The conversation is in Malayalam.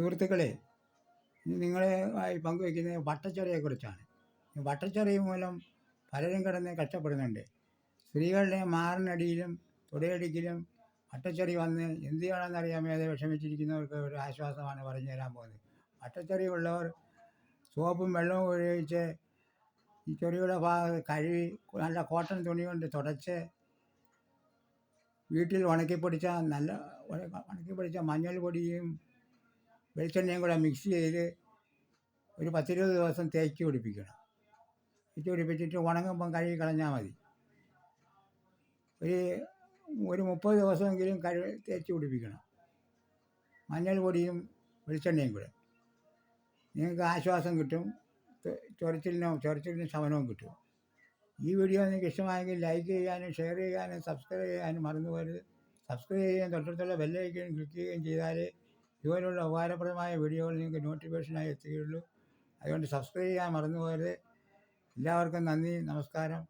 സുഹൃത്തുക്കളെ നിങ്ങളുമായി പങ്കുവയ്ക്കുന്നത് വട്ടച്ചൊറിയെക്കുറിച്ചാണ്. വട്ടച്ചൊറി മൂലം പലരും കിടന്ന് കഷ്ടപ്പെടുന്നുണ്ട്. സ്ത്രീകളുടെ മാറിനടിയിലും തുടയടിക്കിലും വട്ടച്ചൊറി വന്ന് എന്ത് ചെയ്യണമെന്നറിയാൻ മേലെ വിഷമിച്ചിരിക്കുന്നവർക്ക് ഒരു ആശ്വാസമാണ് പറഞ്ഞു തരാൻ പോകുന്നത്. വട്ടച്ചൊറി ഉള്ളവർ സോപ്പും വെള്ളവും ഉപയോഗിച്ച് ഈ ചൊറിയുടെ ഭാഗം കഴുകി നല്ല കോട്ടൺ തുണി കൊണ്ട് തുടച്ച് വീട്ടിൽ ഉണക്കി പൊടിച്ച നല്ല ഉണക്കിപ്പൊടിച്ച മഞ്ഞൾ പൊടിയും വെളിച്ചെണ്ണയും കൂടെ മിക്സ് ചെയ്ത് ഒരു പത്തിരുപത് ദിവസം തേച്ച് പിടിപ്പിക്കണം. തേച്ച് പിടിപ്പിച്ചിട്ട് ഉണങ്ങുമ്പം കഴുകി കളഞ്ഞാൽ മതി. ഒരു ഒരു മുപ്പത് ദിവസമെങ്കിലും കഴു തേച്ച് പിടിപ്പിക്കണം. മഞ്ഞൾ പൊടിയും വെളിച്ചെണ്ണയും കൂടെ. നിങ്ങൾക്ക് ആശ്വാസം കിട്ടും. ചൊറിച്ചിലിനോ ചൊറിച്ചിലിന് ശമനവും കിട്ടും. ഈ വീഡിയോ നിങ്ങൾക്ക് ഇഷ്ടമായെങ്കിൽ ലൈക്ക് ചെയ്യാനും ഷെയർ ചെയ്യാനും സബ്സ്ക്രൈബ് ചെയ്യാനും മറന്നു പോകരുത്. സബ്സ്ക്രൈബ് ചെയ്യുകയും തൊട്ടടുത്തുള്ള ബെല്ലൈക്കനും ക്ലിക്ക് ചെയ്യുകയും ചെയ്താലേ ഇതുപോലുള്ള ഉപകാരപ്രദമായ വീഡിയോകൾ നിങ്ങൾക്ക് നോട്ടിഫിക്കേഷനായി എത്തുകയുള്ളൂ. അതുകൊണ്ട് സബ്സ്ക്രൈബ് ചെയ്യാൻ മറന്നു പോകരുത് എല്ലാവർക്കും നന്ദി നമസ്കാരം.